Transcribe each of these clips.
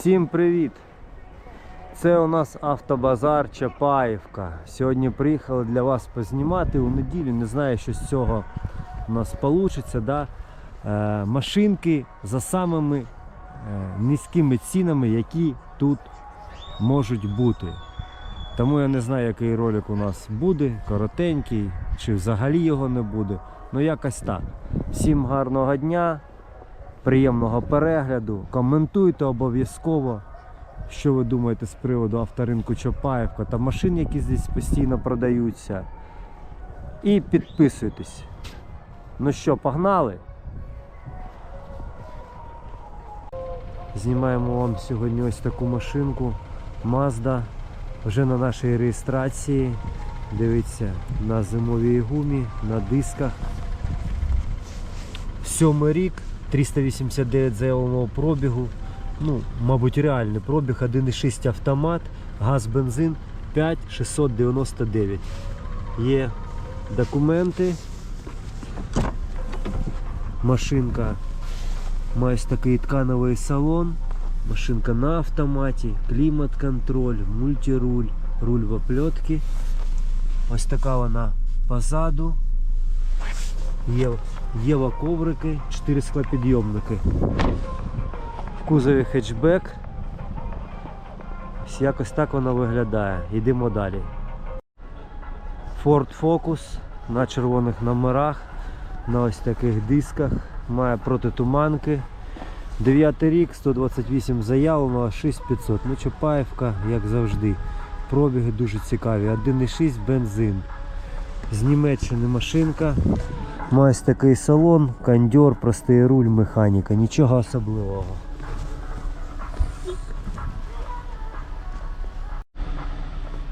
Всім привіт! Це у нас автобазар Чапаївка. Сьогодні приїхали для вас познімати у неділю. Не знаю, що з цього у нас вийде. Да? Е, машинки за самими е, низькими цінами, які тут можуть бути. Тому я не знаю, який ролик у нас буде, коротенький, чи взагалі його не буде. Ну якось так. Всім гарного дня, приємного перегляду. Коментуйте обов'язково, що ви думаєте з приводу авторинку Чапаївка та машин, які здесь постійно продаються. І підписуйтесь. Ну що, погнали? Знімаємо вам сьогодні ось таку машинку Mazda. Вже на нашій реєстрації. Дивіться, на зимовій гумі, на дисках. Сьомий рік, 389 заявленого пробігу. Ну, мабуть, реальний пробіг, 1,6 автомат, газ, бензин 5699. Є документи. Машинка має такий ткановий салон. Машинка на автоматі, клімат-контроль, мультируль, руль в оплетки. Ось така вона позаду. Є, Єва коврики, 4 склопідйомники. В кузові хетчбек. Якось так вона виглядає. Йдемо далі. Ford Focus на червоних номерах, на ось таких дисках. Має протитуманки. 9 рік, 128 заявлено, 6500. Ну, Чапаївка, як завжди. Пробіги дуже цікаві. 1,6 бензин. З Німеччини машинка. Має такий салон, кондьор, простий руль, механіка. Нічого особливого.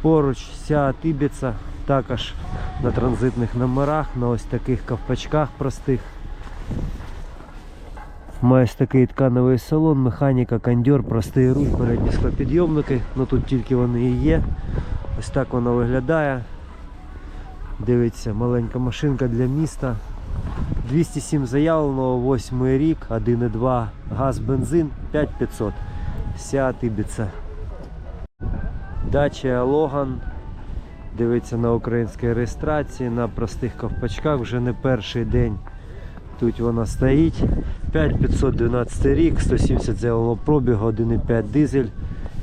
Поруч Seat Ibiza, також на транзитних номерах, на ось таких ковпачках простих. Має такий ткановий салон, механіка, кондьор, простий руль, передні склопідйомники, ну тут тільки вони і є. Ось так воно виглядає. Дивіться, маленька машинка для міста. 207 заявленого, 8 рік, 1,2 газ, бензин, 5500. Seat Ibiza. Дача Логан. Дивиться на українській реєстрації, на простих ковпачках вже не перший день. Тут вона стоїть. 5512 рік, 170 заявленого пробігу, 1,5 дизель,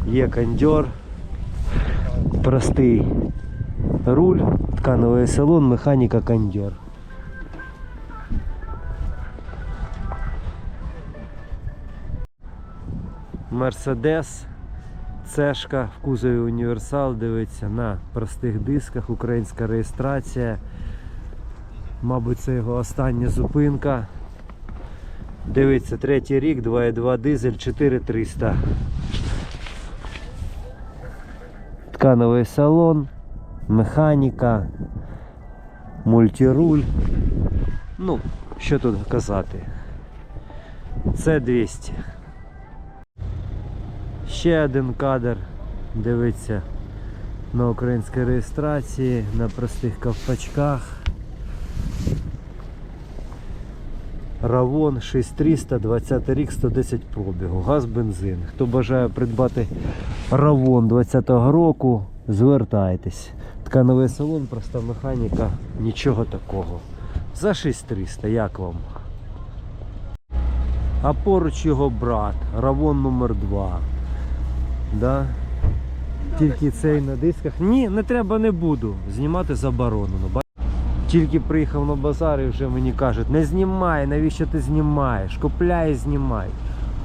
є кондьор, простий руль, ткановий салон, механіка кондьор. Мерседес, цешка в кузові універсал, дивиться на простих дисках, українська реєстрація. Мабуть, це його остання зупинка. Дивиться, третій рік, 2,2 дизель, 4300. Ткановий салон, механіка, мультируль. Ну, що тут казати? Це 200. Ще один кадр. Дивиться на українській реєстрації, на простих ковпачках. Равон 6300, 20 рік, 110 пробігу, газ, бензин. Хто бажає придбати Равон 20-го року, звертайтесь. Ткановий салон, проста механіка, нічого такого. За 6300, як вам? А поруч його брат, Равон номер 2 Да? Тільки цей на дисках. Ні, не треба, не буду. Знімати заборонено. Тільки приїхав на базар і вже мені кажуть, не знімай, навіщо ти знімаєш? Купляй і знімай.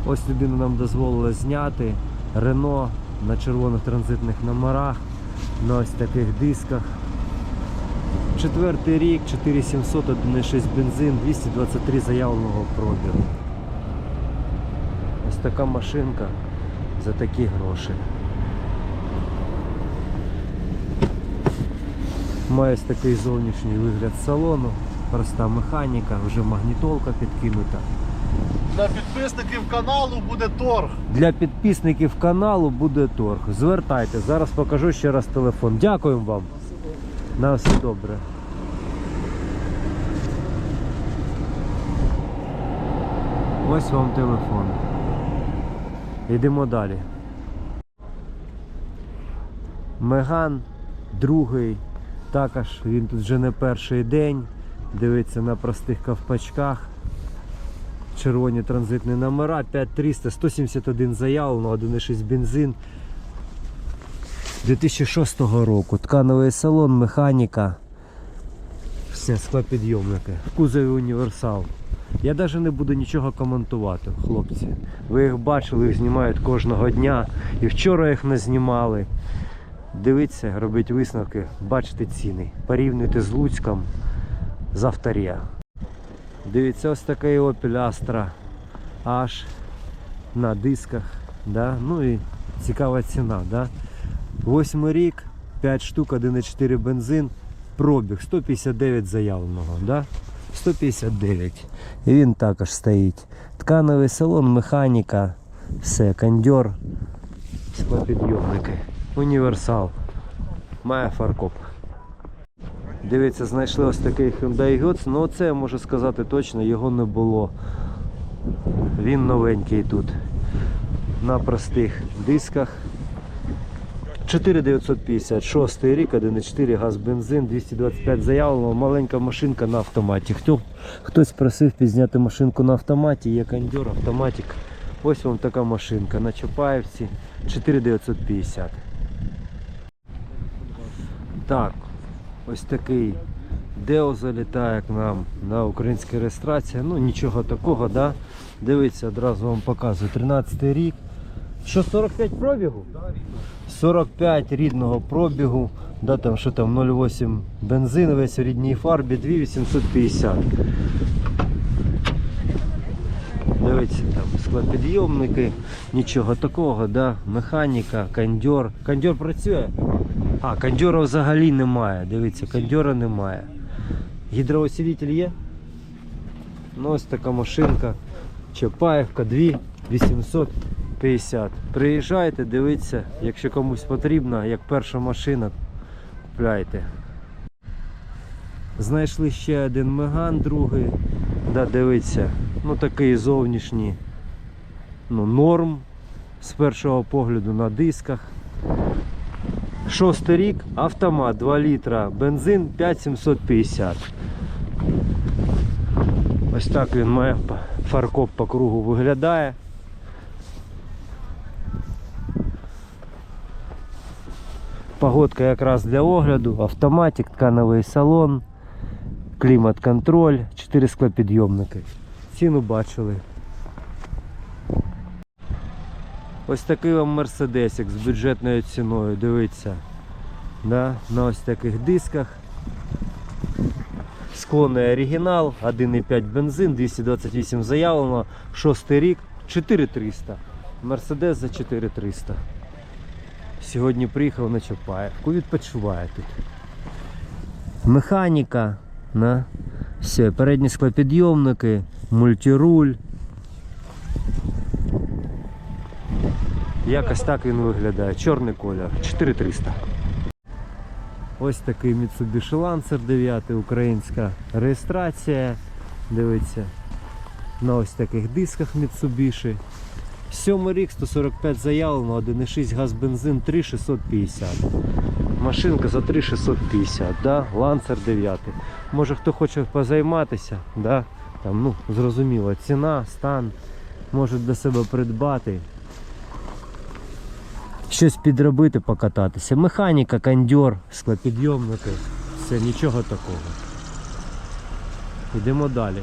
Ось людина нам дозволила зняти Рено на червоних транзитних номерах, на ось таких дисках. Четвертий рік, 4700, 1,6 бензин, 223 заявленого пробігу. Ось така машинка за такі гроші. Має ось такий зовнішній вигляд салону, проста механіка, вже магнітолка підкинута. Для підписників каналу буде торг. Для підписників каналу буде торг. Звертайте, зараз покажу ще раз телефон. Дякуємо вам. На все добре. Ось вам телефон. Йдемо далі. Меган, другий. Також він тут вже не перший день. Дивиться на простих ковпачках. Червоні транзитні номера, 5300, 171 заявлено, 1,6 бензин. 2006 року. Ткановий салон, механіка. Все, склопідйомники. Кузові універсал. Я навіть не буду нічого коментувати, хлопці. Ви їх бачили, їх знімають кожного дня. І вчора їх не знімали. Дивіться, робіть висновки, бачите ціни. Порівнюйте з Луцьком з авторія. Дивіться, ось такий Opel Astra H на дисках. Да? Ну і цікава ціна. Да? Восьмий рік, 5 штук, 1,4 бензин, пробіг 159 заявленого. Да? 159. І він також стоїть. Ткановий салон, механіка, все, кондьор, склопідйомники, універсал. Має фаркоп. Дивіться, знайшли ось такий Hyundai Getz. Ну оце я можу сказати точно, його не було. Він новенький тут. На простих дисках. 4950, рік, 1,4 газ бензин, 225 заявлено, маленька машинка на автоматі. Хто, хтось просив підзняти машинку на автоматі, є кондьор, автоматик. Ось вам така машинка на Чапаєвці 4950. Так, ось такий Део залітає к нам на українська реєстрація. Ну нічого такого, да? Дивіться, одразу вам показую. 13 рік. Що 45 пробігу? 45 рідного пробігу. Да, там що там 0,8 бензин весь у рідній фарбі 2850. Дивіться, там склопідйомники, нічого такого, да? механіка, кондьор. Кондьор працює? А, кондьора взагалі немає. Дивіться, кондьора немає. Гідроусилитель є? Ну ось така машинка. Чапаєвка 2850. Приїжджайте, дивіться, якщо комусь потрібно, як перша машина, купляйте. Знайшли ще один меган, другий. Да, дивіться, ну такий зовнішній ну, норм з першого погляду на дисках. Шостий рік, автомат 2 літра, бензин 5750. Ось так він має фаркоп по кругу виглядає. Погодка якраз для огляду, автоматик, ткановий салон, клімат-контроль, 4 склопідйомники. Ціну бачили. Ось такий вам мерседесик з бюджетною ціною, дивіться. Да? На ось таких дисках. Склонний оригінал, 1,5 бензин, 228 заявлено, 6 рік, 4300. Мерседес за 4300. Сьогодні приїхав на Чапаєвку, відпочиває тут. Механіка, на. Все, передні склопідйомники, мультируль. Якось так він виглядає. Чорний колір. 4300. Ось такий Mitsubishi Lancer 9, українська реєстрація. Дивіться. На ось таких дисках Mitsubishi. Сьомий рік 145 заявлено, 1,6 газ бензин 3650. Машинка за 3650, да? Lancer 9. Може хто хоче позайматися, да? Там, ну, зрозуміло, ціна, стан, може для себе придбати. Щось підробити, покататися. Механіка, кондьор, склопідйомники. Все, нічого такого. Йдемо далі.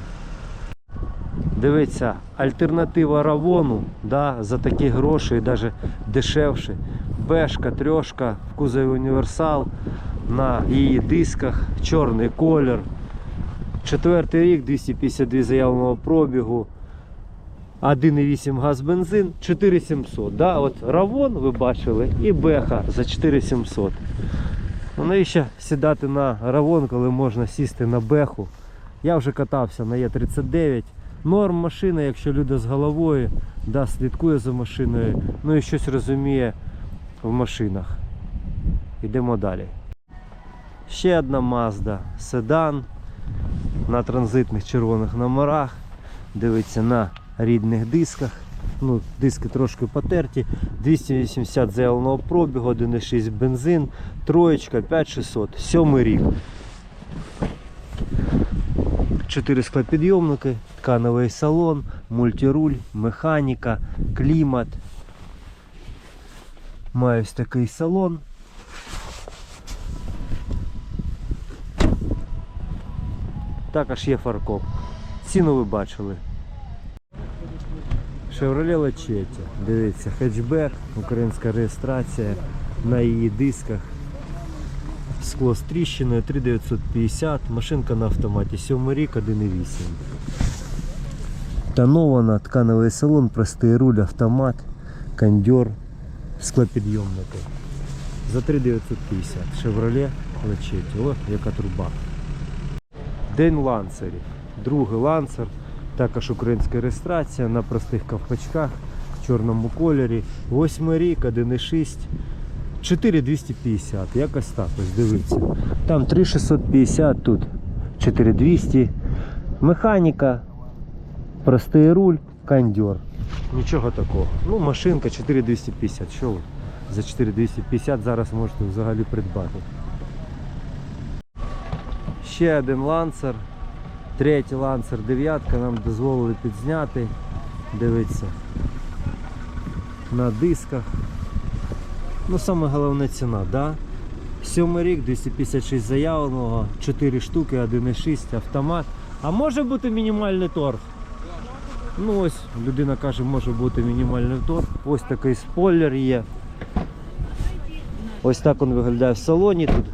Дивіться, альтернатива Равону да, за такі гроші і навіть дешевше. Бешка, трьошка, в кузові універсал, на її дисках, чорний колір. Четвертий рік, 252 заявленого пробігу. 1,8 газ бензин, 4700. Да? От Равон ви бачили і Беха за 4700. Ну навіщо сідати на Равон, коли можна сісти на Беху? Я вже катався на Е39. Норм машина, якщо люди з головою, да, слідкує за машиною, ну і щось розуміє в машинах. Йдемо далі. Ще одна Mazda, седан на транзитних червоних номерах. Дивиться на рідних дисках. Ну, диски трошки потерті. 280 заявленого пробігу, 1,6 бензин, троєчка, 5600, сьомий рік. Чотири склопідйомники, ткановий салон, мультируль, механіка, клімат. Маю ось такий салон. Також є фаркоп. Ціну ви бачили. Chevrolet Lachetti. Дивіться, хетчбек, українська реєстрація на її дисках. Скло з тріщиною 3950, машинка на автоматі, 7 рік, 1,8. Тонована, ткановий салон, простий руль, автомат, кондьор, склопідйомники. За 3950. Chevrolet Lachetti. О, яка труба. День ланцерів. Другий ланцер, також українська реєстрація на простих ковпачках в чорному кольорі. Восьмий рік, 1,6. 4250, якось так, ось дивіться. Там 3650, тут 4200. Механіка, простий руль, кондьор. Нічого такого. Ну, машинка 4250. Що ви? За 4250 зараз можете взагалі придбати. Ще один ланцер. Третій ланцер дев'ятка нам дозволили підзняти. Дивіться. На дисках. Ну, саме головне ціна, да? Сьомий рік, 256 заявленого, 4 штуки, 1,6 автомат. А може бути мінімальний торг? Ну ось, людина каже, може бути мінімальний торг. Ось такий спойлер є. Ось так він виглядає в салоні. Тут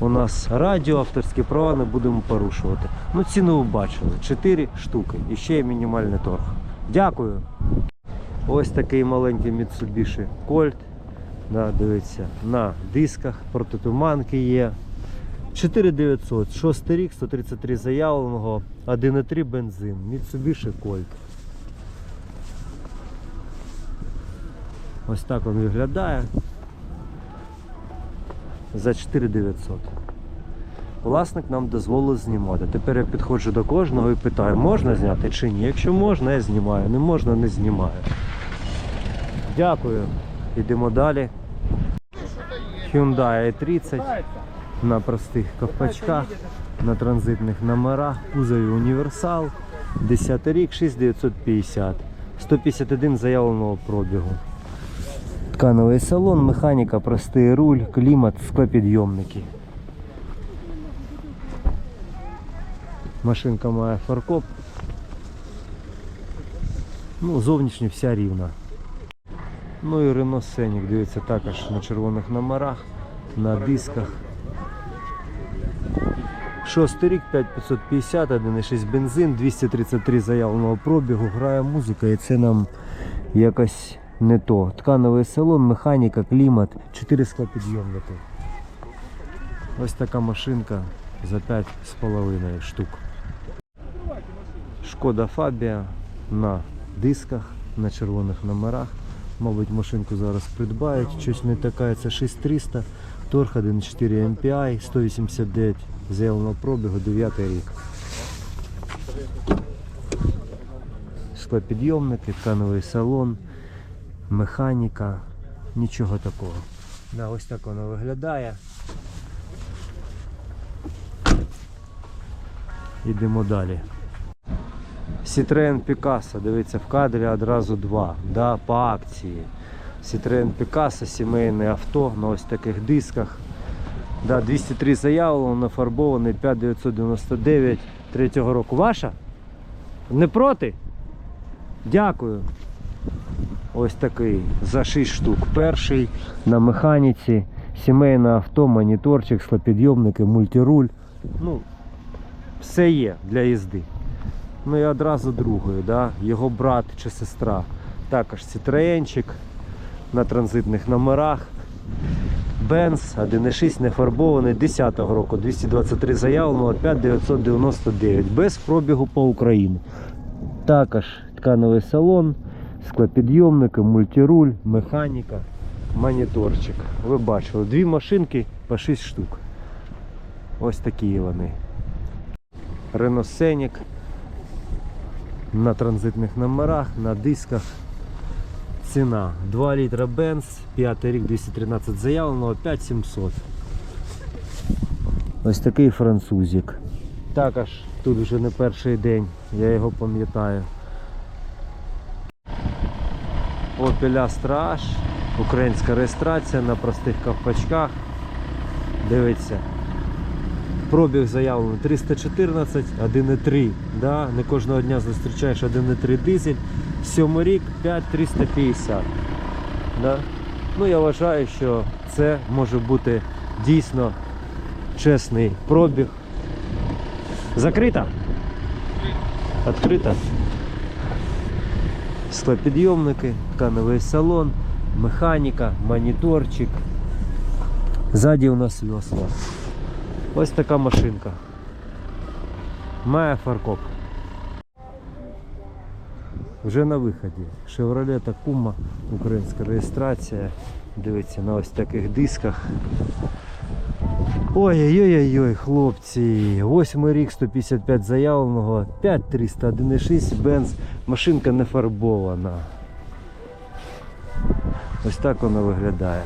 у нас радіо, авторські права не будемо порушувати. Ну, ціну ви бачили. 4 штуки. І ще є мінімальний торг. Дякую. Ось такий маленький Mitsubishi Colt. Да, дивіться, на дисках, протитуманки є. 4900, 6 рік, 133 заявленого, 1,3 бензин, Mitsubishi Colt. Ось так він виглядає. За 4900. Власник нам дозволив знімати. Тепер я підходжу до кожного і питаю, можна зняти чи ні. Якщо можна, я знімаю. Не можна, не знімаю. Дякую. Йдемо далі. Hyundai i30 на простих ковпачках, на транзитних номерах, кузові універсал, 10 рік, 6950, 151 заявленого пробігу. Ткановий салон, механіка, простий руль, клімат, склопідйомники. Машинка має фаркоп. Ну, зовнішня вся рівна. Ну і Renault Scenic, дивіться, також на червоних номерах, на дисках. Шостий рік, 5550, 1,6 бензин, 233 заявленого пробігу, грає музика і це нам якось не то. Ткановий салон, механіка, клімат, 4 склопідйомники. Ось така машинка за 5,5 штук. Шкода Фабія на дисках, на червоних номерах. Мабуть, машинку зараз придбають. Щось не така, це 6300, торг 1.4 MPI, 189 заявленого пробігу, 9 рік. Склопідйомники, ткановий салон, механіка, нічого такого. Да, ось так воно виглядає. Йдемо далі. Citroen Picasso, дивіться, в кадрі одразу два. Да, по акції. Citroen Picasso, сімейне авто на ось таких дисках. Да, 203 заявлено, нафарбований 5999 третього року. Ваша? Не проти? Дякую. Ось такий за 6 штук. Перший на механіці, сімейне авто, моніторчик, склопідйомники, мультируль. Ну, все є для їзди. Ну і одразу другою, да? його брат чи сестра. Також Citroenчик на транзитних номерах. Бенз 1.6 не фарбований 10-го року, 223 заявленого, 5999, без пробігу по Україні. Також ткановий салон, склопідйомники, мультируль, механіка, моніторчик. Ви бачили, дві машинки по 6 штук. Ось такі вони. Scenic на транзитних номерах, на дисках. ціна. 2 літра Benz, 5 рік 213 заявленого, 5700. Ось такий французик. Також тут вже не перший день, я його пам'ятаю. Opel Astra H, українська реєстрація на простих ковпачках. Дивіться. Пробіг заявлено 314, 1,3. Да? Не кожного дня зустрічаєш 1,3 дизель. Сьомий рік 5350. Да? Ну я вважаю, що це може бути дійсно чесний пробіг. Закрита? Відкрита. Склопідйомники, ткановий салон, механіка, моніторчик. Ззаді у нас весла. Ось така машинка. Має фаркоп. Вже на виході. Chevrolet Tacoma, українська реєстрація. Дивіться на ось таких дисках. Ой-ой-ой, хлопці. Восьмий рік 155 заявленого, 5300, 1,6 бенз. Машинка не фарбована. Ось так вона виглядає.